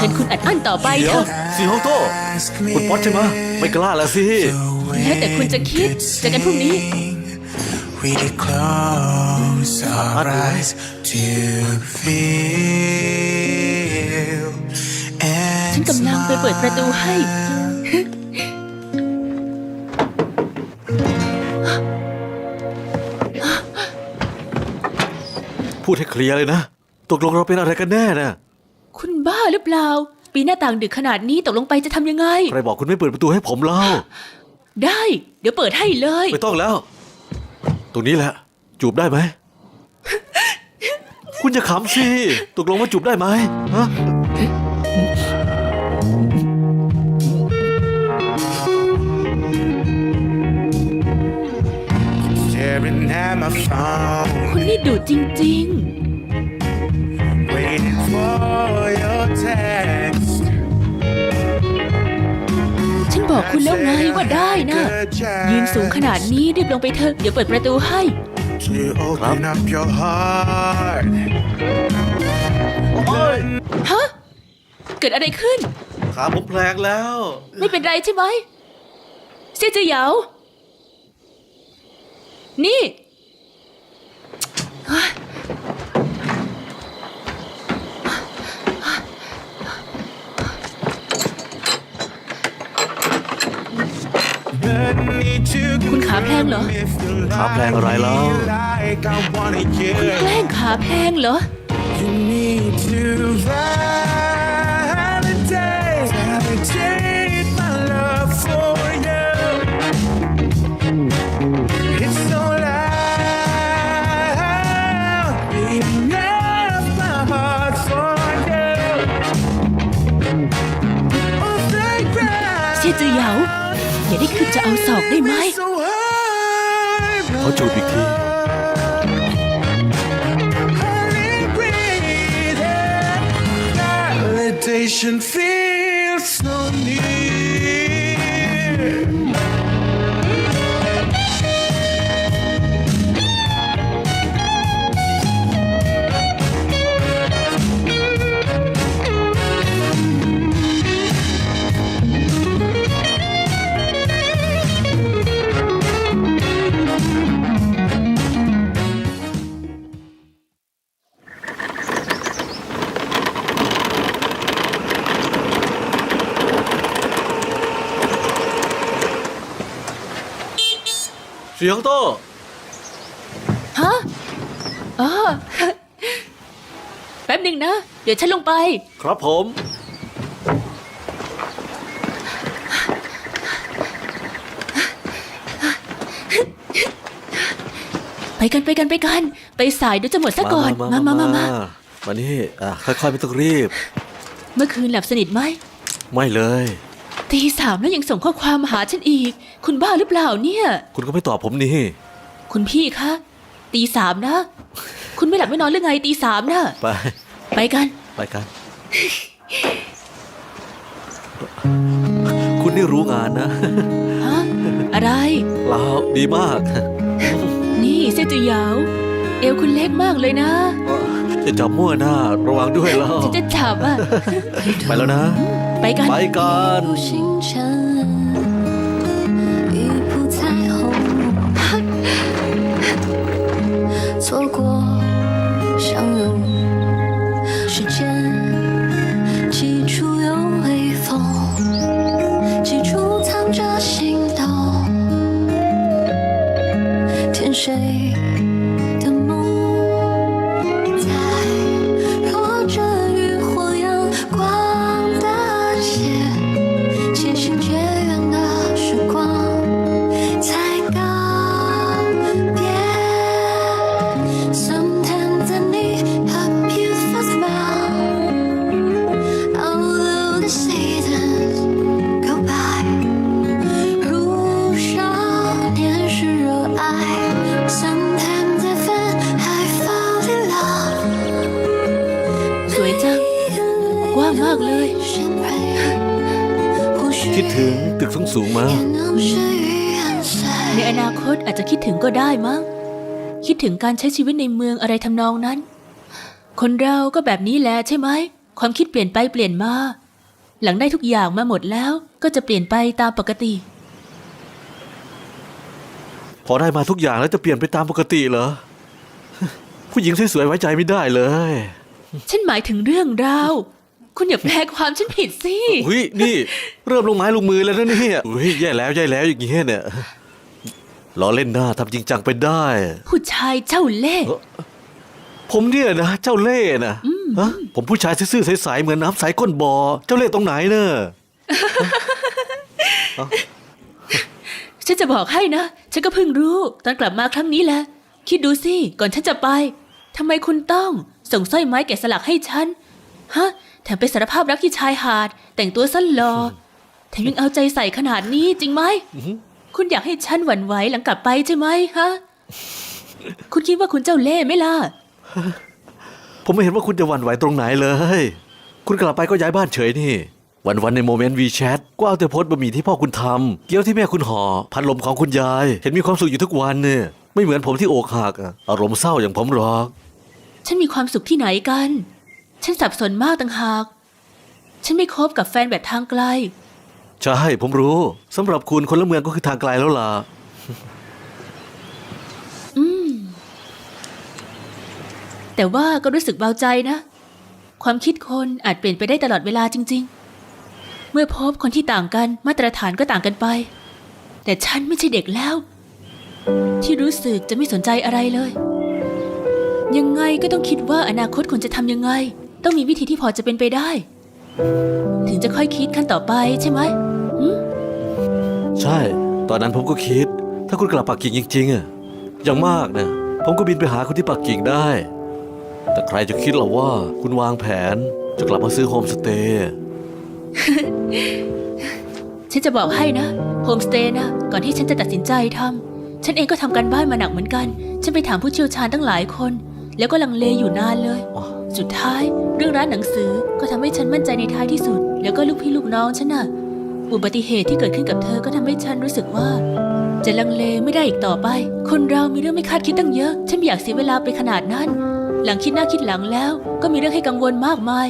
เชิญคุณอัดอั้นต่อไปเดี๋เถยวอะซีโฮโต้คุณป๊อตใช่ไหมไม่กล้าแล้วสิ แล้วแต่คุณจะคิดเจอกันพรุ่งนี้ We did close our eyes to feel ฉัน and กำลังไปเปิดประตูให้ พูดให้เคลียร์เลยนะ ตกลงเราเป็นอะไรกันแน่นะ คุณบ้าหรือเปล่า ปีหน้าต่างดึกขนาดนี้ตกลงไปจะทำยังไง ใครบอกคุณไม่เปิดประตูให้ผมเล่า ได้ เดี๋ยวเปิดให้เลย ไม่ต้องแล้ว ตรงนี้แหละ จูบได้ไหม คุณจะขำสิตกลงว่าจูบได้ไหมฮะ staring at my phone, คุณนี่ดุจริง waiting ฉันบอกคุณแล้วไงว่าได้นะ ยืนสูงขนาดนี้รีบลงไปเถอะเดี๋ยวเปิดประตูให้ To open up your heart. ฮะ เกิดอะไรขึ้น ขาผมแพลงแล้ว ไม่เป็นไรใช่ไหมเสี่ยจือเหยานี่ ขาแพลงอะไรแล้ว Like I wanna hear แกล้งขาแพงเหรอ You need to validate, validate my love for you. It's so loud, beating up my heart for you. Oh, thank God. เสี่ยจือเหยาอย่าได้ขึ้นจะเอาศอกได้ไหม ขาจูบอีกที hardly breathing. Validation feels เสียงโต้ฮะอ๋อ แป๊บหนึ่งนะ เดี๋ยวฉันลงไป ครับผม ไปกันไปกันไปกัน ไปสายเดี๋ยวจะหมดซะก่อน มามามามามานี่อะค่อยๆไม่ต้องรีบ เมื่อคืนหลับสนิทไหม ไม่เลย ตีสามแล้วยังส่งข้อความมาหาฉันอีก คุณบ้าหรือเปล่าเนี่ย คุณก็ไม่ตอบผมนี่ คุณพี่คะตีสามนะ คุณไม่หลับไม่นอนหรือไงตีสามนะไป ไปกัน ไปกัน คุณนี่รู้งานนะฮะอะไรลาวดีมาก นี่เซจือเหยาเอวคุณเล็กมากเลยนะ จะจับมั่วหน้าระวังด้วยแล้วฉันจะจับอะ ไปแล้วนะ ไปกันางมากเลย คิดถึงตึกสูงๆมาในอนาคตอาจจะคิดถึงก็ได้มั้ง คิดถึงการใช้ชีวิตในเมืองอะไรทำนองนั้น คนเราก็แบบนี้แหละใช่ไหม ความคิดเปลี่ยนไปเปลี่ยนมา หลังได้ทุกอย่างมาหมดแล้วก็จะเปลี่ยนไปตามปกติ พอได้มาทุกอย่างแล้วจะเปลี่ยนไปตามปกติเหรอ ผู้หญิงสวยๆไว้ใจไม่ได้เลย ฉันหมายถึงเรื่องราว คุณอย่าแปลความฉันผิดสิ อุ้ยนี่ เริ่มลงไม้ลงมือแล้วนะเนี่ยอุ้ยแย่แล้วแย่แล้วอย่างเงี้ยเนี่ยล้อเล่นหน้าทำจริงจังไปได้ ผู้ชายเจ้าเล่ห์ ผมเนี่ยนะเจ้าเล่ห์นะฮะผมผู้ชายซื่อๆใสๆเหมือนน้ำใสก้นบ่อเจ้าเล่ห์ตรงไหนเนอะ ฉันจะบอกให้นะ ฉันก็เพิ่งรู้ ตอนกลับมาครั้งนี้แหละ คิดดูสิ ก่อนฉันจะไปทำไมคุณต้อง ส่งสร้อยไม้แกะสลักให้ฉัน ฮะ แถมไปสารภาพรักที่ชายหาด แต่งตัวสั้นหลอแถมยังเอาใจใส่ขนาดนี้จริงไหม คุณอยากให้ฉันหวั่นไหวหลังกลับไปใช่ไหมฮะ คุณคิดว่าคุณเจ้าเล่ห์ไหมล่ะ ผมไม่เห็นว่าคุณจะหวั่นไหวตรงไหนเลย คุณกลับไปก็ย้ายบ้านเฉยนี่ วันๆในโมเมนต์วีแชทก็เอาแต่โพสต์บะหมี่ที่พ่อคุณทำเกี๊ยวที่แม่คุณห่อพัดลมของคุณยาย เห็นมีความสุขอยู่ทุกวันเนี่ย ไม่เหมือนผมที่อกหักอะอารมณ์เศร้าอย่างผมหรอก ฉันมีความสุขที่ไหนกัน ฉันสับสนมากต่างหาก ฉันไม่คบกับแฟนแบบทางไกล ใช่ผมรู้สำหรับคุณคนละเมืองก็คือทางไกลแล้วล่ะแต่ว่าก็รู้สึกเบาใจนะ ความคิดคนอาจเปลี่ยนไปได้ตลอดเวลาจริง ๆ เมื่อพบคนที่ต่างกันมาตรฐานก็ต่างกันไป แต่ฉันไม่ใช่เด็กแล้ว ที่รู้สึกจะไม่สนใจอะไรเลย ยังไงก็ต้องคิดว่าอนาคตควรจะทำยังไง ต้องมีวิธีที่พอจะเป็นไปได้ ถึงจะค่อยคิดขั้นต่อไปใช่ไหมใช่ ตอนนั้นผมก็คิด ถ้าคุณกลับปักกิ่งจริงๆอะอย่างมากนะผมก็บินไปหาคุณที่ปักกิ่งได้ แต่ใครจะคิดหรอว่าคุณวางแผน จะกลับมาซื้อโฮมสเตย์ฉันจะบอกให้นะโฮมสเตย์นะก่อนที่ฉันจะตัดสินใจทำฉันเองก็ทำการบ้านมาหนักเหมือนกัน ฉันไปถามผู้เชี่ยวชาญตั้งหลายคน แล้วก็ลังเลอยู่นานเลย อ๋อ สุดท้ายเรื่องร้านหนังสือก็ทำให้ฉันมั่นใจในท้ายที่สุด แล้วก็ลูกพี่ลูกน้องฉันน่ะ อุบัติเหตุที่เกิดขึ้นกับเธอก็ทำให้ฉันรู้สึกว่า จะลังเลไม่ได้อีกต่อไป คนเรามีเรื่องไม่คาดคิดตั้งเยอะ ฉันไม่อยากเสียเวลาไปขนาดนั้น หลังคิดหน้าคิดหลังแล้ว ก็มีเรื่องให้กังวลมากมาย